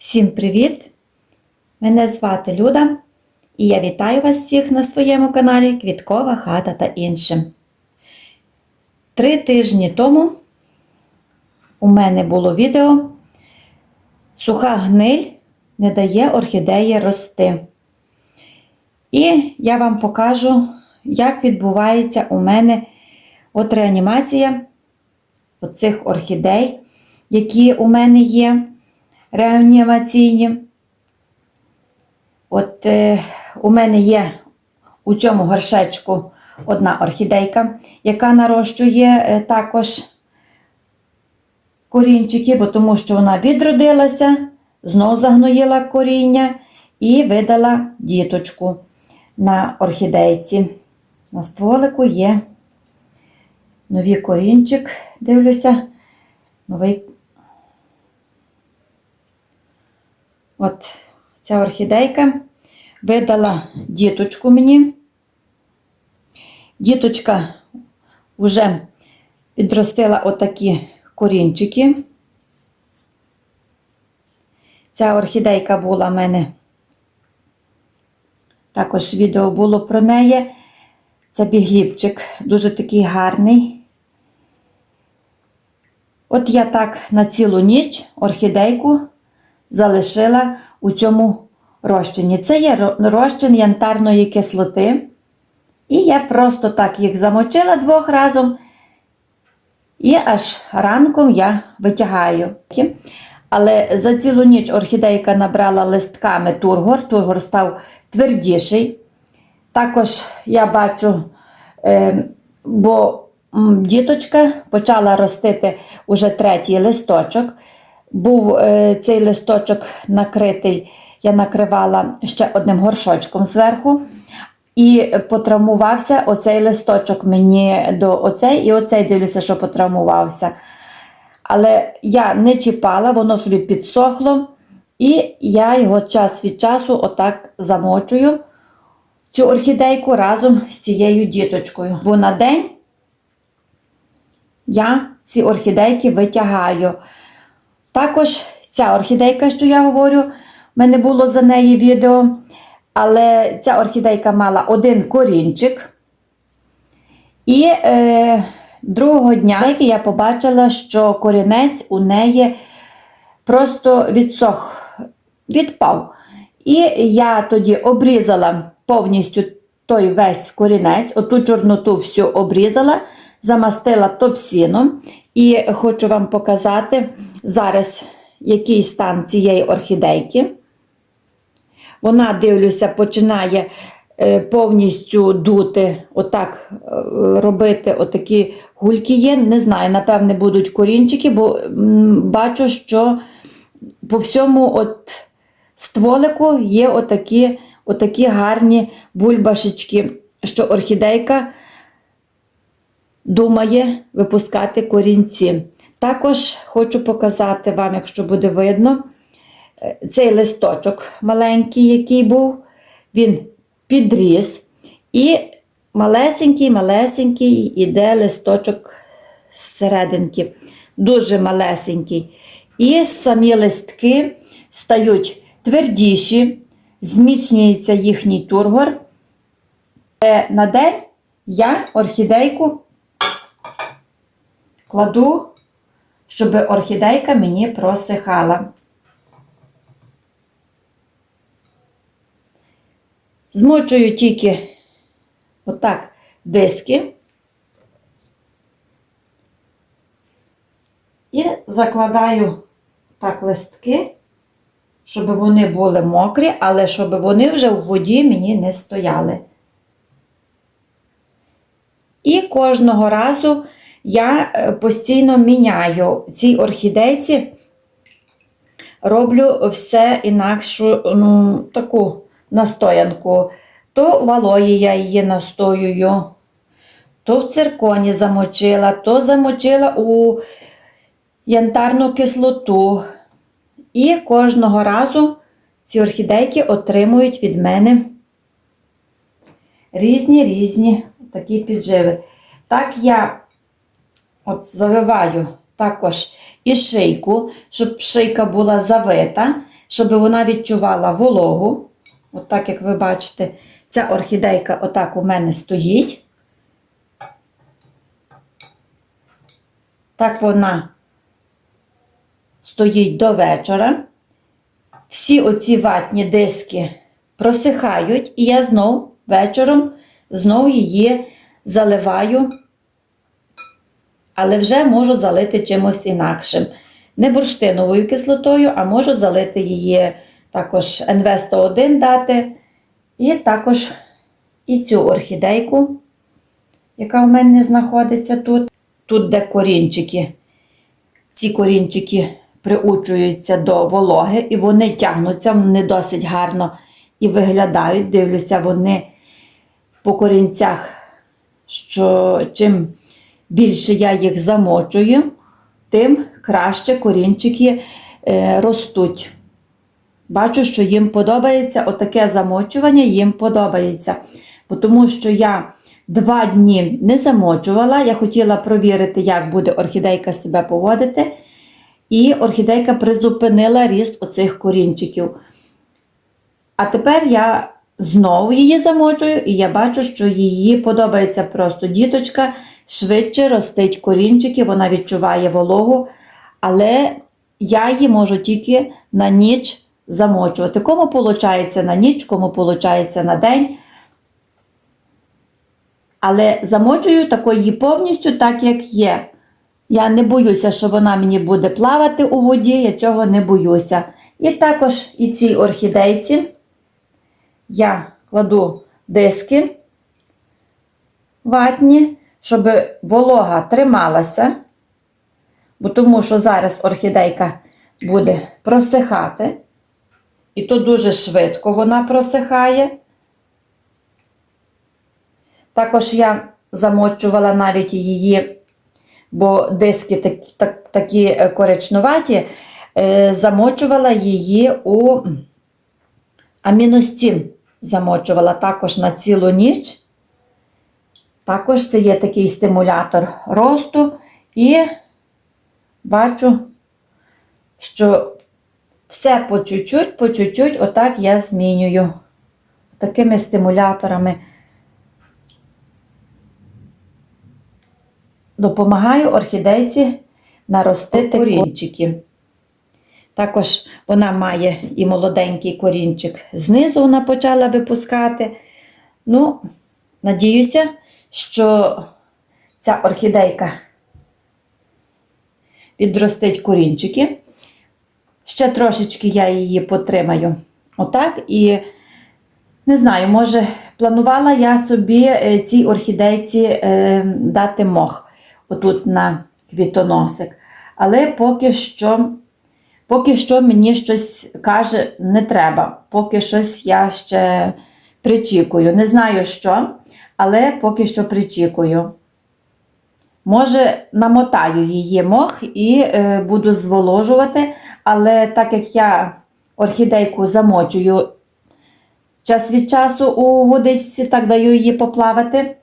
Всім привіт! Мене звати Люда і я вітаю вас всіх на своєму каналі Квіткова хата та іншим. Три тижні тому у мене було відео Суха гниль не дає орхідеї рости. І я вам покажу, як відбувається у мене от реанімація оцих орхідей, які у мене є реанімаційні. От е, у мене є у цьому горшечку одна орхідейка, яка нарощує е, також корінчики, бо тому що вона відродилася, знов загноїла коріння і видала діточку на орхідейці. На стволику є новий корінчик, дивлюся, новий От ця орхідейка видала діточку мені. Діточка вже підростила отакі корінчики. Ця орхідейка була в мене. Також відео було про неї. Це бігліпчик, дуже такий гарний. От я так на цілу ніч орхідейку залишила у цьому розчині. Це є розчин янтарної кислоти. І я просто так їх замочила двох разом. І аж ранком я витягаю. Але за цілу ніч орхідейка набрала листками тургор, тургор став твердіший. Також я бачу, е, бо діточка почала ростити уже третій листочок. Був е, цей листочок накритий, я накривала ще одним горшочком зверху. І потравмувався оцей листочок мені до оцей, і оцей дивлюся, що потравмувався. Але я не чіпала, воно собі підсохло. І я його час від часу отак замочую цю орхідейку разом з цією діточкою. Бо на день я ці орхідейки витягаю. Також ця орхідейка, що я говорю, в мене було за неї відео. Але ця орхідейка мала один корінчик. І е, другого дня я побачила, що корінець у неї просто відсох, відпав. І я тоді обрізала повністю той весь корінець, оту чорноту всю обрізала, замастила топсіном. І хочу вам показати зараз, який стан цієї орхідейки. Вона, дивлюся, починає е, повністю дути, отак е, робити отакі гульки є. Не знаю, напевне, будуть корінчики, бо бачу, що по всьому от стволику є отакі, отакі гарні бульбашечки, що орхідейка думає випускати корінці. Також хочу показати вам, якщо буде видно, цей листочок маленький, який був, він підріс. І малесенький-малесенький іде листочок зсерединки. Дуже малесенький. І самі листки стають твердіші, зміцнюється їхній тургор. На день я орхідейку кладу, щоб орхідейка мені просихала. Змочую тільки отак диски і закладаю так листки, щоб вони були мокрі, але щоб вони вже в воді мені не стояли. І кожного разу я е, постійно міняю цій орхідейці, роблю все інакшу ну, таку настоянку. То валої я її настоюю, то в цирконі замочила, то замочила у янтарну кислоту. І кожного разу ці орхідейки отримують від мене різні різні такі підживи. Так я от завиваю також і шийку, щоб шийка була завита. щоб вона відчувала вологу. От так, як ви бачите, ця орхідейка отак у мене стоїть. Так вона стоїть до вечора. Всі оці ватні диски просихають, і я знов вечором знов її заливаю, але вже можу залити чимось інакшим. Не бурштиновою кислотою, а можу залити її також НВ-101 дати. І також і цю орхідейку, яка в мене знаходиться тут. Тут, де корінчики. Ці корінчики приучуються до вологи, і вони тягнуться, вони досить гарно і виглядають. Дивлюся, вони по корінцях, що чим більше я їх замочую, тим краще корінчики е, ростуть. Бачу, що їм подобається отаке замочування, їм подобається. Тому що я два дні не замочувала, я хотіла провірити, як буде орхідейка себе поводити. І орхідейка призупинила ріст оцих корінчиків. А тепер я знову її замочую, і я бачу, що їй подобається просто діточка, швидше ростить корінчики, вона відчуває вологу, але я її можу тільки на ніч замочувати. Кому виходить на ніч, кому виходить на день. Але замочую такої повністю, так як є. Я не боюся, що вона мені буде плавати у воді, я цього не боюся. І також і цій орхідейці я кладу диски ватні, щоб волога трималася, бо тому що зараз орхідейка буде просихати. І то дуже швидко вона просихає. Також я замочувала навіть її, бо диски такі, так, такі е, коричнуваті, е, замочувала її у аміностін. Замочувала також на цілу ніч. Також це є такий стимулятор росту. І бачу, що все по чуть-чуть, по чуть-чуть, отак я змінюю такими стимуляторами. Допомагаю орхідейці наростити корінчики. Також вона має і молоденький корінчик знизу вона почала випускати. Ну, надіюся, що ця орхідейка підростить корінчики. Ще трошечки я її потримаю. Отак. І не знаю, може, планувала я собі е, цій орхідейці е, дати мох отут на квітоносик. Але поки що, поки що мені щось каже, не треба. Поки щось я ще причікую. Не знаю що, але поки що причікую. Може, намотаю її мох і е, буду зволожувати, але так як я орхідейку замочую час від часу у водичці, так даю її поплавати,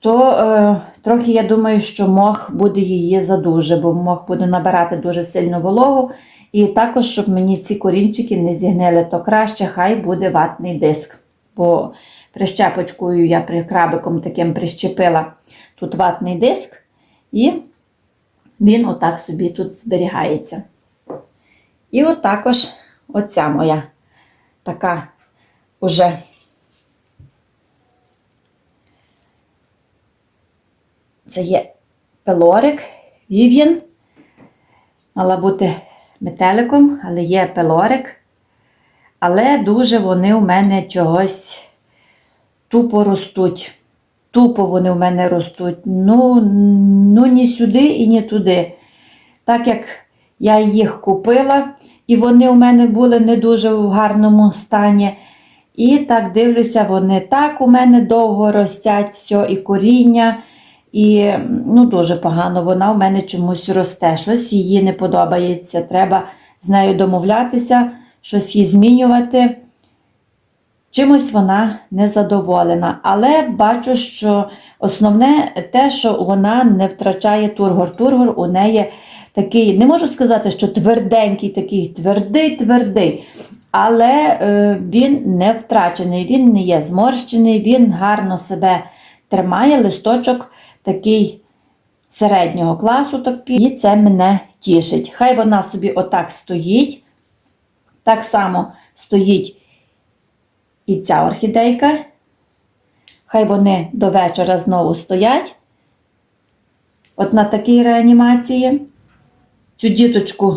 то е, трохи я думаю, що мох буде її задуже, бо мох буде набирати дуже сильно вологу. І також, щоб мені ці корінчики не зігнили, то краще хай буде ватний диск. Бо прищепочкою я крабиком таким прищепила тут ватний диск. І він отак собі тут зберігається. І от також оця моя така уже це є пелорик, Вів'ян. Мала бути метеликом, але є пелорик. Але дуже вони у мене чогось тупо ростуть. Тупо вони в мене ростуть. Ну, ну ні сюди і ні туди. Так як я їх купила, і вони у мене були не дуже в гарному стані. І так дивлюся, вони так у мене довго ростять, все, і коріння. І ну, дуже погано вона у мене чомусь росте. Щось їй не подобається. Треба з нею домовлятися, щось їй змінювати. Чимось вона незадоволена. Але бачу, що основне те, що вона не втрачає тургор. Тургор у неї такий, не можу сказати, що тверденький, такий твердий, твердий. Але е, він не втрачений, він не є зморщений, він гарно себе тримає. Листочок такий середнього класу, такий, і це мене тішить. Хай вона собі отак стоїть. Так само стоїть і ця орхідейка. Хай вони до вечора знову стоять. От на такій реанімації. Цю діточку,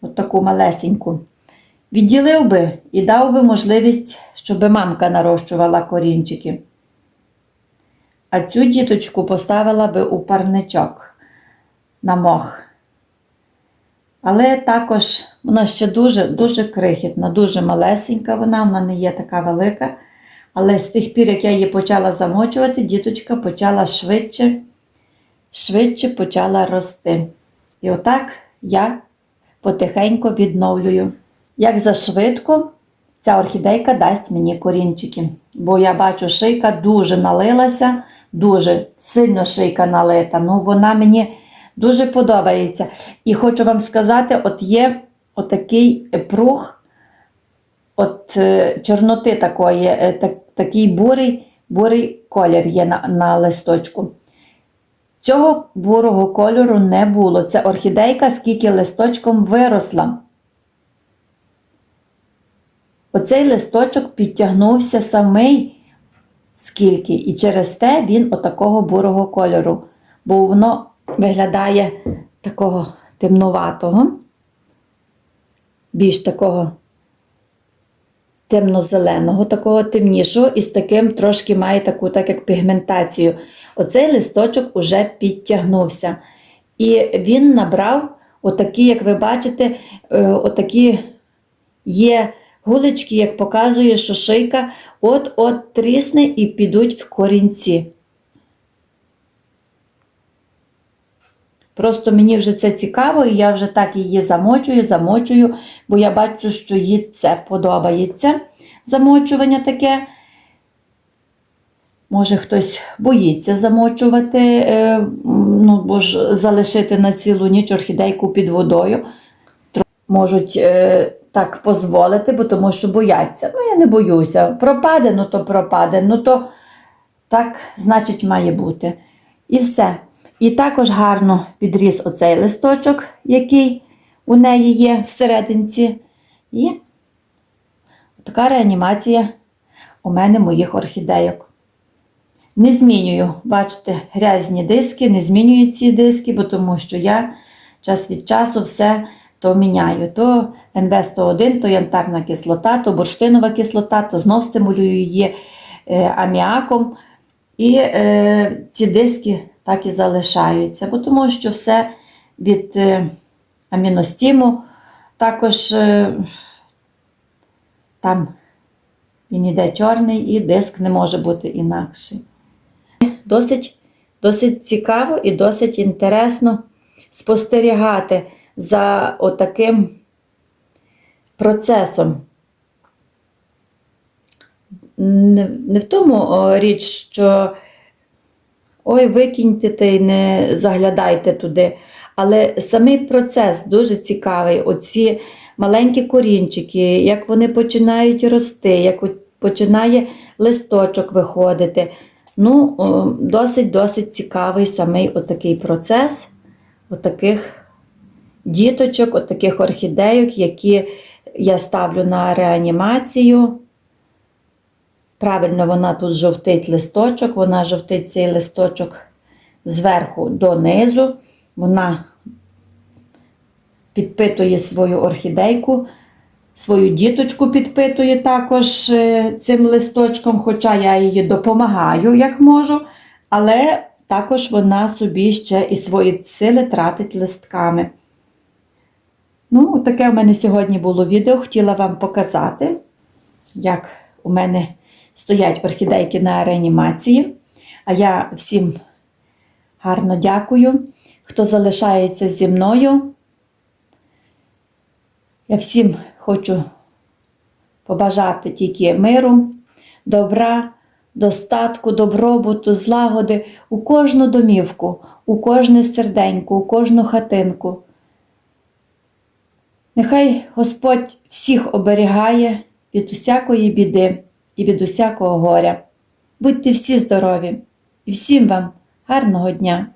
от таку малесеньку, відділив би і дав би можливість, щоб мамка нарощувала корінчики. А цю діточку поставила би у парничок на мох. Але також вона ще дуже дуже крихітна, дуже малесенька вона, вона не є така велика. Але з тих пір, як я її почала замочувати, діточка почала швидше, швидше почала рости. І отак я потихеньку відновлюю. Як зашвидко ця орхідейка дасть мені корінчики. Бо я бачу, шийка дуже налилася, дуже сильно шийка налита. Ну, вона мені дуже подобається. І хочу вам сказати, от є отакий прух, от е, чорноти такої, е, так, такий бурий, бурий колір є на, на листочку. Цього бурого кольору не було. Це орхідейка, скільки листочком виросла. Оцей листочок підтягнувся самий скільки, і через те він отакого бурого кольору, бо воно виглядає такого темнуватого, більш такого темно-зеленого, такого темнішого, і з таким трошки має таку, так як пігментацію. Оцей листочок уже підтягнувся. І він набрав, отакі, як ви бачите, е, отакі є гулечки, як показує, що шийка от-от трісне і підуть в корінці. Просто мені вже це цікаво, і я вже так її замочую, замочую, бо я бачу, що їй це подобається замочування таке. Може, хтось боїться замочувати, е, ну, бо ж залишити на цілу ніч орхідейку під водою. Можуть е, так дозволити, бо тому що бояться. Ну, я не боюся. Пропаде, ну то пропаде, ну то так, значить, має бути. І все. І також гарно підріс оцей листочок, який у неї є всерединці. І така реанімація у мене моїх орхідейок. Не змінюю, бачите, грязні диски, не змінюю ці диски, бо тому що я час від часу все то міняю. То НВ-101, то янтарна кислота, то бурштинова кислота, то знов стимулюю її е, аміаком. І е, ці диски так і залишаються, бо тому що все від е, аміностіму також е, там він іде чорний, і диск не може бути інакший. Досить, досить цікаво і досить інтересно спостерігати за отаким процесом. Не, не в тому річ, що ой, викиньте та й не заглядайте туди. Але самий процес дуже цікавий. Оці маленькі корінчики, як вони починають рости, як починає листочок виходити. Ну, досить-досить цікавий самий отакий процес, отаких діточок, отаких орхідейок, які я ставлю на реанімацію. Правильно, вона тут жовтить листочок, вона жовтить цей листочок зверху донизу. Вона підпитує свою орхідейку, свою діточку підпитує також е, цим листочком, хоча я їй допомагаю, як можу, але також вона собі ще і свої сили тратить листками. Ну, таке у мене сьогодні було відео. Хотіла вам показати, як у мене стоять орхідейки на реанімації. А я всім гарно дякую, хто залишається зі мною. Я всім хочу побажати тільки миру, добра, достатку, добробуту, злагоди у кожну домівку, у кожне серденько, у кожну хатинку. Нехай Господь всіх оберігає від усякої біди і від усякого горя. Будьте всі здорові і всім вам гарного дня!